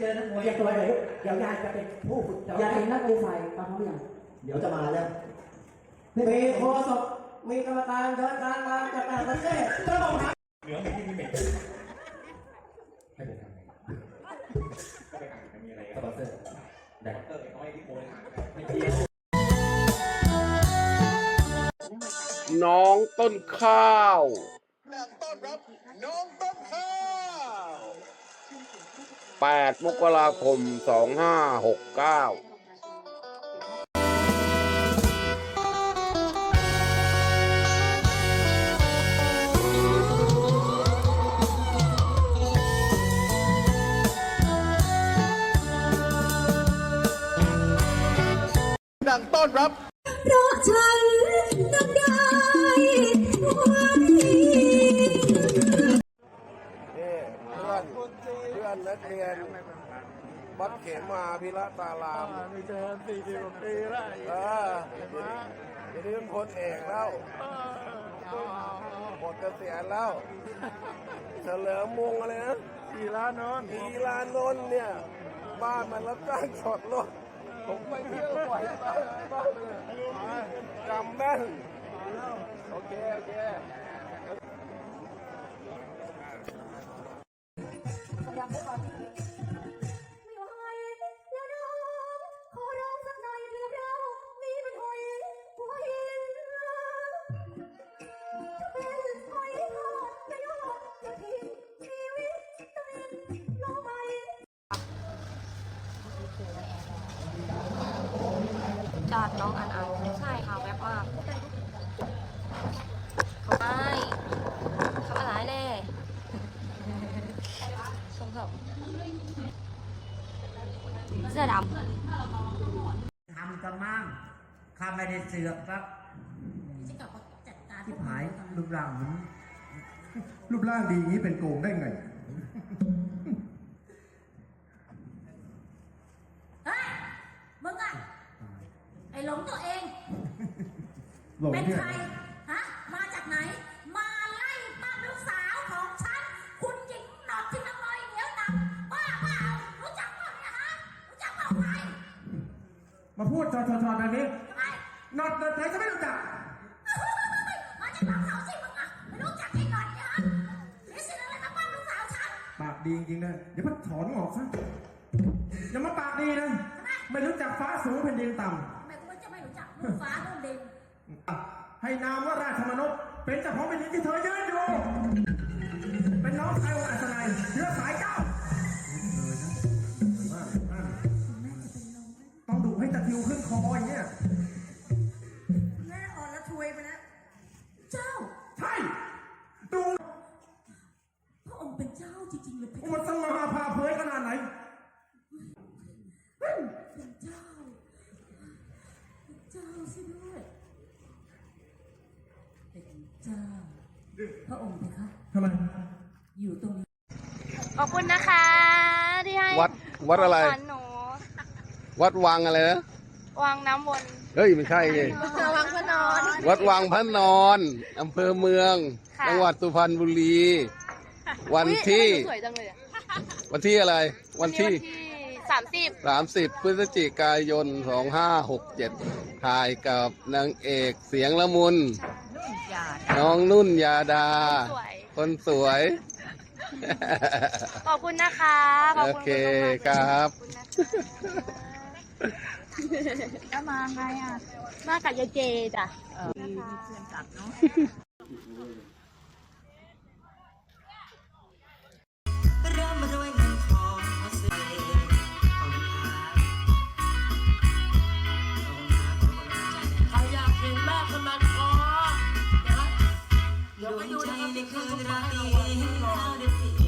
เจอนักมวยเตรียมตัวเลยลูกเดี๋ยวยายจะเป็นผู้ฝึกสอนอยากเห็นนักมวยไฟมาพร้อมยังเดี๋ยวจะมาแล้วมีโคศกมีกรรมการเดินทางมาจากต่างประเทศกระบอกถามเหนือมีที่มีเมฆให้ผมทำไงก็ไปอ่านมันมีอะไรสปอนเซอร์ได้เออเขาให้ที่โพสไม่เกี่ยวน้องต้นข้าวต้อนรับน้องต้นข้าว 8 มกราคม 2569ดังต้อนรับ วัดเขมาพิระตารามนี่เจอสี่สิบปีแล้วเออเดี๋ยวนี้เป็นคนเอกแล้วหมดเกษียณแล้ว เฉลิมมงอะไรนะทีลานนท์ทีลานนท์เนี่ย บ้านมันรับจ้างจอดรถผมไปเที่ยวบ่อยมากบ้านเลยจำแม่นโอเค โอเคไม่ สงสัยเสื้อดำทำกันมั่งข้าไม่ได้เสือกครับที่หายรูปร่างเหมือนรูปร่างดีอย่างนี้เป็นโกงได้ไงเฮ้ยมึงอะไอ้หลงตัวเองหลงเป็นเนี่ยใคร อชอชอแบบนี้ทำไมนอดเดินจะไม่รู้จัก มาจากหลังเขาสิมึงอะไม่รู้จักไอ้หนอดเนี่ยฮะมีสิทธิ์อะไรมาปั้มลูกสาวฉันปากดีจริงๆนะเดี๋ยวพัดถอนออกซะอย่ามาปากดีนะ ไม่รู้จักฟ้าสูงแผ่นดินต่ำทำไมกูจะไม่รู้จักลูกฟ้าลูกดินำให้นามว่าราชมนพเป็นเจ้าของแผ่นดินที่เธอยืนอยู่ เป็นน้องชายของอัศนัยเชื้อสายเจ้าิวขึ้นคออย่างเงี้ยแม่อ่อนละทวยไปแล้ว เจ้า ใช่ ดูพระองค์เป็นเจ้าจริงๆเลยเพคะมันสง่าผ่าเผยขนาดไหน เป็นเจ้า เป็นเจ้าสิด้วยเป็นเจ้า พระองค์เพคะทำไม อยู่ตรงนี้ ขอบคุณนะคะที่ให้วัดวัดอะไร ของขญหนู วัดวังอะไรนะ วางน้ำวนเฮ้ยไม่ใช่เลยวางพระนอนวัดวังพระนอนอำเภอเมืองค่ะจังหวัดสุพรรณบุรี วันที่อุ๊ยทำไมหนูสวยจังเลยอะวันที่อะไร วันที่สามสิบ30พฤศจิกายน2567ถ่ายกับนางเอกเสียงละมุน น้องนุ่นยาดาสวยคนสวย ขอบคุณนะคะขอบโอคุณเคณมากๆครับ ขอบคุณนะคะแล้วมาไงอะ มากับยายเจจ้ะนะคะร่ำรวยเงินทองเอาเสน่ห์ขอบคุณครับขอบคุณครับขอบคุณครับใครอยากเห็นแม่คนนั้นขอนะครับดวงใจในคืนราตรีแล้วเดี๋ยวพี่พี่ค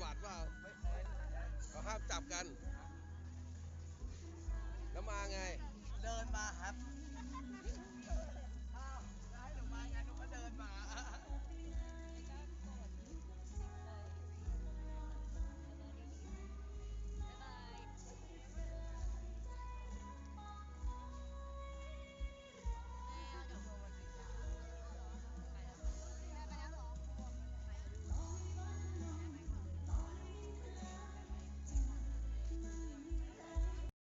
หวานเปล่าเขาห้ามจับกัน แล้วมาไง เดินมาครับ